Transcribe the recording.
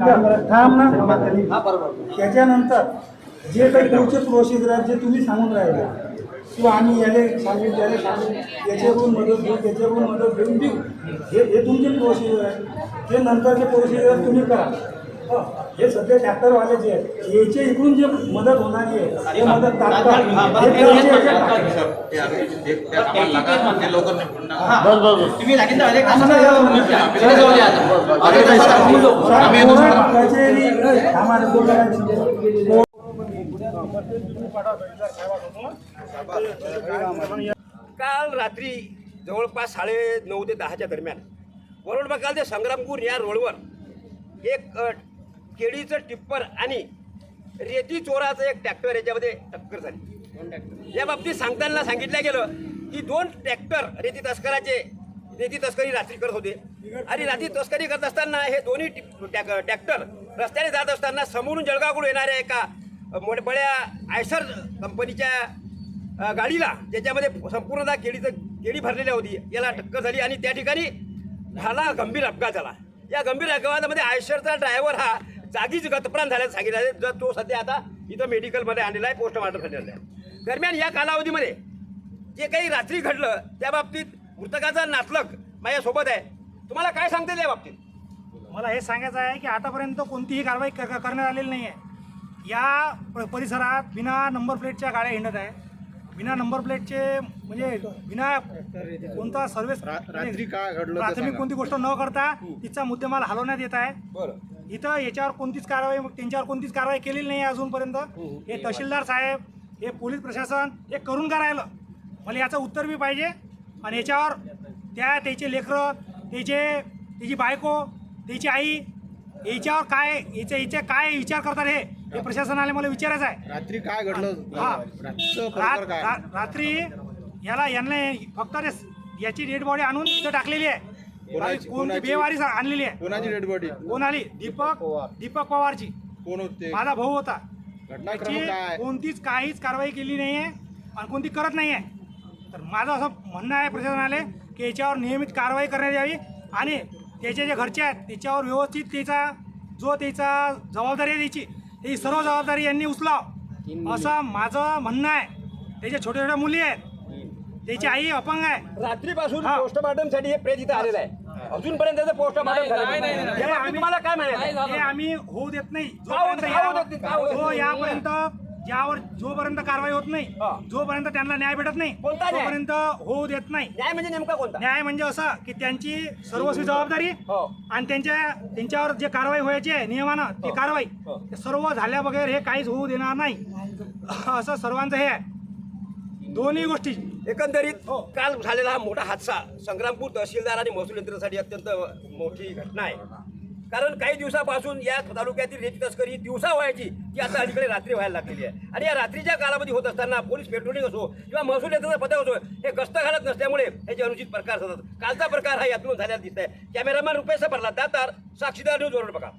थांब ना त्याच्यानंतर जे काही पुढचे प्रोसिजर आहेत जे तुम्ही सांगून राहिले किंवा आम्ही याले सांगेन त्याला सांगेन याच्याकडून मदत घेऊ त्याच्याकडून मदत घेऊन देऊ. हे हे तुमचे प्रोसिजर आहे ते नंतरचे प्रोसिजर तुम्ही करा. हं, हे सध्या ट्रॅक्टरवाले जे आहेत. याच्या इकडून जे मदत होणारी आहे ते मदत तात्काळ हे त्यांच्या याच्यात टाका. कोर्ट, कचेरी आम्हाला काल रात्री जवळपास साडे नऊ ते दहाच्या दरम्यान वरोड बघाल ते संग्रामपूर या रोडवर एक अ, केळीचं टिप्पर आणि रेती चोराचं एक ट्रॅक्टर याच्यामध्ये टक्कर झाली. या बाबतीत सांगताना सांगितलं गेलं की दोन ट्रॅक्टर रेती तस्कराचे रेती तस्करी रात्री करत होते. आणि रात्री तस्करी करत असताना हे दोन्ही ट्रॅक्टर रस्त्याने जात असताना समोरून जळगावकडून येणाऱ्या एका अ, मोठमोठ्या आयसर कंपनीच्या गाडीला ज्याच्यामध्ये संपूर्णतः केळीचं केळी भरलेली होती याला टक्कर झाली. आणि त्या ठिकाणी झाला गंभीर अपघात झाला. या गंभीर अपघातामध्ये आयशरचा ड्रायव्हर हा जागीच गतप्राण झाल्याचं सांगितलं आहे. जर तो सध्या आता इथं मेडिकलमध्ये आणलेला आहे पोस्टमार्टम झालेला आहे. दरम्यान या कालावधीमध्ये जे काही रात्री घडलं त्या बाबतीत मृतकाचा नातलग माझ्यासोबत आहे. तुम्हाला काय सांगता येईल या बाबतीत? मला हे सांगायचं आहे की आतापर्यंत कोणतीही कारवाई क- क- करण्यात आलेली नाही आहे या परिसरात बिना नंबर प्लेटच्या गाड्या हिंडत आहे. बिना नंबर प्लेटचे म्हणजे बिना कोणता सर्व्हिस रात्री काय घडलं ते प्राथमिक. कोणती गोष्ट न करता तिचा मुद्देमाल हलवण्यात येत आहे. बरं. इथं याच्यावर कोणतीच कारवाई त्यांच्यावर कोणतीच कारवाई केलेली नाही आहे अजूनपर्यंत. हे तहसीलदार साहेब हे पोलीस प्रशासन हे करून का राहिलं? मला याचं उत्तर बी पाहिजे. आणि याच्यावर त्या त्याचे लेकरं त्याचे त्याची बायको त्याची आई याच्यावर काय याचे याचे काय विचार करतात हे? हे प्रशासनाला मला विचारायचं आहे. रात्री काय घडलं? हा. रात्री याला यांना फक्त याची डेड बॉडी आणून इथं टाकलेली आहे. कोणाची- कोणती कोणाची? बेवारी आणलेली आहे. कोणाची डेड बॉडी कोण आली दीपक दीपक पवारची. कोण होते? माझा भाऊ होता. घटनाक्रम त्याची काय? कोणतीच काहीच कारवाई केली नाही आहे आणि कोणती करत नाही आहे तर माझं असं म्हणणं आहे प्रशासनाला की याच्यावर नियमित कारवाई करण्यात यावी आणि त्याचे जे घरचे आहेत त्याच्यावर व्यवस्थित त्याचा जो त्याचा जबाबदारी आहे त्याची ती सर्व जबाबदारी यांनी उचलाव. असं माझं म्हणणं आहे. त्याच्या छोट्या छोट्या मुली आहेत. त्याची आई अपंग आहे रात्रीपासून हा. पोस्टमार्टमसाठी हे प्रेत इथं आलेलं आहे अजूनपर्यंत त्याचं पोस्टमार्टम झालं नाही. या बाबतीत तुम्हाला काय म्हणायचं हे आम्ही होऊ देत नाही जोपर्यंत का होत नाही? का होत या- जो नाही? यापर्यंत ज्यावर जोपर्यंत कारवाई होत नाही हा. जोपर्यंत त्यांना न्याय भेटत नाही कोणता न्याय? तोपर्यंत होऊ देत नाही न्याय म्हणजे नेमका कोणता न्याय म्हणजे असं की त्यांची सर्वस्वी जबाबदारी हो. आणि त्यांच्या त्यांच्यावर जे कारवाई व्हायची आहे नियमानं ती कारवाई हो. ते सर्व झाल्या बगैर हे काहीच होऊ देणार नाही असं सर्वांचं हे आहे दोन्ही गोष्टी. एकंदरीत काल झालेला हा मोठा हादसा संग्रामपूर तहसीलदार आणि महसूल यंत्रणेसाठी अत्यंत मोठी घटना आहे. कारण काही दिवसापासून या तालुक्यातील रेती तस्करी दिवसा व्हायची ती आता अलीकडे रात्री व्हायला लागलेली आहे. आणि या रात्रीच्या कालावधी होत असताना पोलीस पेट्रोलिंग असो किंवा महसूल यंत्रणा पथक असो हे गस्त घालत नसल्यामुळे याचे अनुचित प्रकार होतात कालचा प्रकार हा यातून झालेला दिसत आहे कॅमेरामॅन रुपेश भरला दातार साक्षीदार न्यूज बघा.